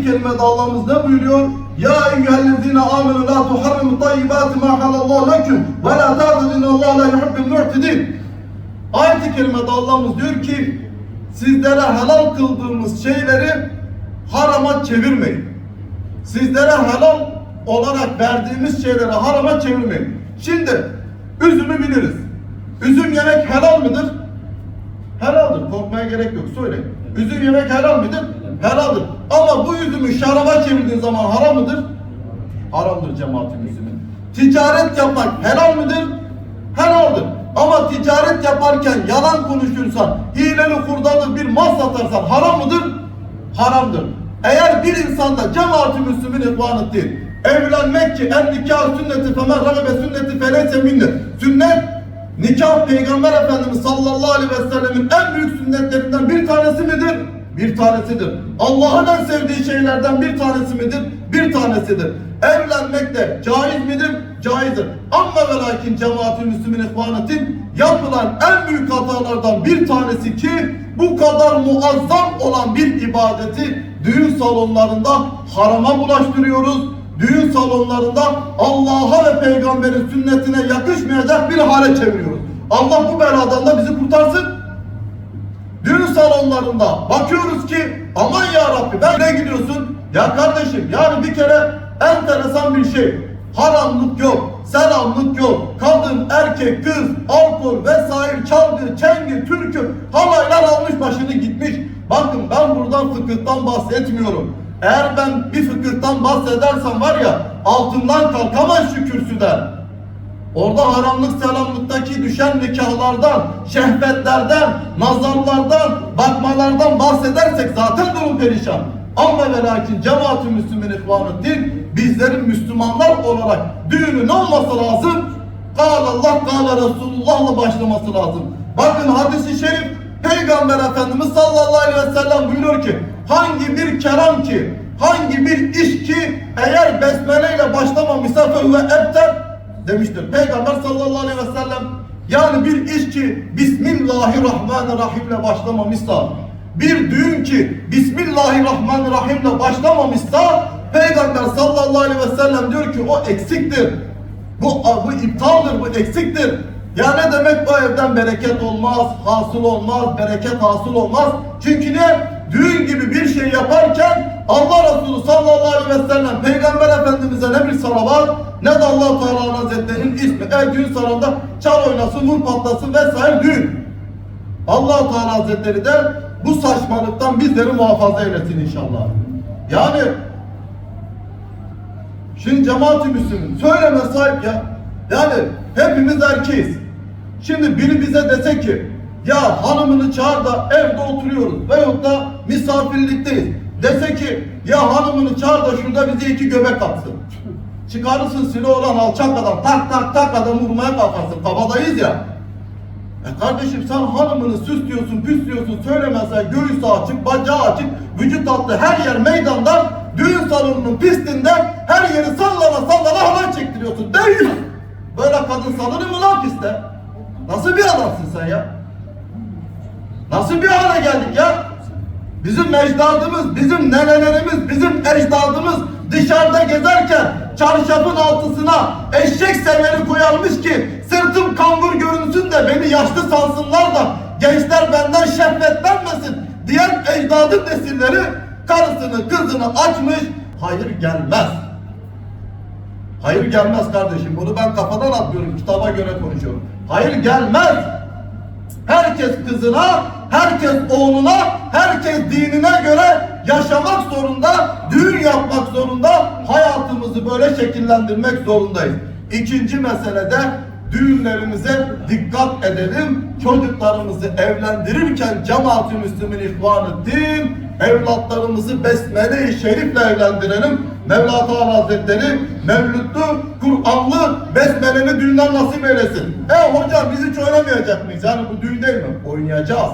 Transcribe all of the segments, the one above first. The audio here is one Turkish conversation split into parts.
ayet-i kerimede Allah'ımız ne buyuruyor? Ya eyyühellezine amenu la tuharrimu tayyibati ma halallahu leküm ve la ta'dil innallaha la yuhibbul mu'tedin. Ayet-i kerimede Allah'ımız diyor ki sizlere helal kıldığımız şeyleri harama çevirmeyin. Sizlere helal olarak verdiğimiz şeyleri harama çevirmeyin. Şimdi üzümü biliriz. Üzüm yemek helal mıdır? Helaldir. Korkmaya gerek yok. Söyle. Üzüm yemek helal midir? Helaldir. Ama bu üzümü şaraba çevirdiğin zaman haram mıdır? Haramdır müslümin. Ticaret yapmak helal midir? Helaldir. Ama ticaret yaparken yalan konuşursan, hileli hurdalı bir mal satarsan haram mıdır? Haramdır. Eğer bir insanda cemaat-i müslümin ihvanı değil, evlenmek ki en nikah sünneti femen ragabe sünneti feleyse minni. Sünnet Nikah Peygamber Efendimiz sallallahu aleyhi ve sellemin en büyük sünnetlerinden bir tanesi midir? Bir tanesidir. Allah'ın en sevdiği şeylerden bir tanesi midir? Bir tanesidir. Evlenmek de caiz midir? Caizdir. Ama ve lakin cemaat-i müslümin ihvanatin yapılan en büyük hatalardan bir tanesi ki bu kadar muazzam olan bir ibadeti düğün salonlarında harama bulaştırıyoruz düğün salonlarında Allah'a ve peygamberin sünnetine yakışmayacak bir hale çeviriyoruz. Allah bu beladan da bizi kurtarsın. Salonlarında bakıyoruz ki aman ya Rabbi ben ne gidiyorsun? Ya kardeşim yani bir kere enteresan bir şey. Haramlık yok, selamlık yok. Kadın, erkek, kız, alkol vesaire, çalgı, çengi, türkü halaylar almış başını gitmiş. Bakın ben buradan fıkıhtan bahsetmiyorum. Eğer ben bir fıkıhtan bahsedersem var ya altından kalkamaz şu kürsüden. Orada haramlık selamlıktaki düşen nikahlardan, şehvetlerden, nazarlardan, bakmalardan bahsedersek zaten durum perişan. Ama ve lakin cemaat-i müslümin ihvanı din bizlerin Müslümanlar olarak düğünün olması lazım. Kâle Allah, kâle Resulullah'la başlaması lazım. Bakın hadisi şerif Peygamber Efendimiz sallallahu aleyhi ve sellem buyuruyor ki hangi bir keram ki hangi bir iş ki eğer besmele ile başlamamışsa ve ebter demiştir. Peygamber sallallahu aleyhi ve sellem yani bir iş ki Bismillahirrahmanirrahim ile başlamamışsa bir düğün ki Bismillahirrahmanirrahim ile başlamamışsa Peygamber sallallahu aleyhi ve sellem diyor ki o eksiktir. Bu, bu iptaldir, bu eksiktir. Ya ne demek bu evden bereket olmaz, hasıl olmaz, bereket hasıl olmaz. Çünkü ne? Düğün gibi bir şey yaparken Allah Resulü sallallahu aleyhi ve sellem Peygamber Efendimiz'e ne bir salavat ne de Allah Teala Hazretleri'nin ismi. E düğün salonunda çal oynasın, vur patlasın vesaire düğün. Allah Teala Hazretleri de bu saçmalıktan bizleri muhafaza eylesin inşallah. Yani Şimdi cemaat-i müslümin söyleme sahip ya. Yani hepimiz erkeğiz. Şimdi biri bize dese ki ya hanımını çağır da evde oturuyoruz veyahut da misafirlikteyiz. Dese ki ya hanımını çağır da şurada bize iki göbek atsın. Çıkarırsın silah olan alçak adam tak tak tak adam vurmaya kalkarsın. Kabadayız ya. E kardeşim sen hanımını süslüyorsun, püslüyorsun, söylemezsen göğüsü açık, bacağı açık, vücut altı her yer meydanda, düğün salonunun pistinde her yeri sallana sallana halay çektiriyorsun. Değil? Böyle kadın salınır mı lan piste? Nasıl bir adamsın sen ya? Nasıl bir hale geldik ya? Bizim ecdadımız, bizim nenelerimiz, bizim ecdadımız dışarıda gezerken çarşafın altısına eşek semeri koyarmış ki sırtım kambur görünsün de beni yaşlı sansınlar da gençler benden şehvetlenmesin diyen ecdadın nesilleri karısını kızını açmış hayır gelmez. Hayır gelmez kardeşim bunu ben kafadan atlıyorum kitaba göre konuşuyorum. Hayır gelmez. Herkes kızına, herkes oğluna, herkes dinine göre yaşamak zorunda, düğün yapmak zorunda, hayatımızı böyle şekillendirmek zorundayız. İkinci meselede düğünlerimize dikkat edelim. Çocuklarımızı evlendirirken cemaat-i müslümin ihvanı din, evlatlarımızı besmele-i şerifle evlendirelim. Mevla Teala Hazretleri Mevlütlü, Kur'anlı besmeleni düğünden nasip eylesin. E hocam biz hiç oynamayacak mıyız? Yani bu düğün değil mi? Oynayacağız.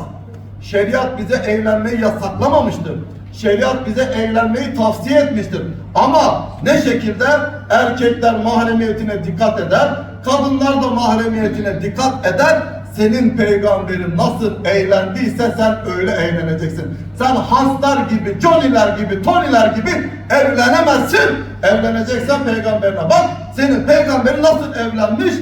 Şeriat bize evlenmeyi yasaklamamıştır. Şeriat bize evlenmeyi tavsiye etmiştir. Ama ne şekilde erkekler mahremiyetine dikkat eder, kadınlar da mahremiyetine dikkat eder. senin peygamberin nasıl eğlendiyse sen öyle eğleneceksin. Sen haslar gibi, Johnny'ler gibi, Tony'ler gibi evlenemezsin. Evleneceksen peygamberine bak. Senin peygamberin nasıl evlenmiş?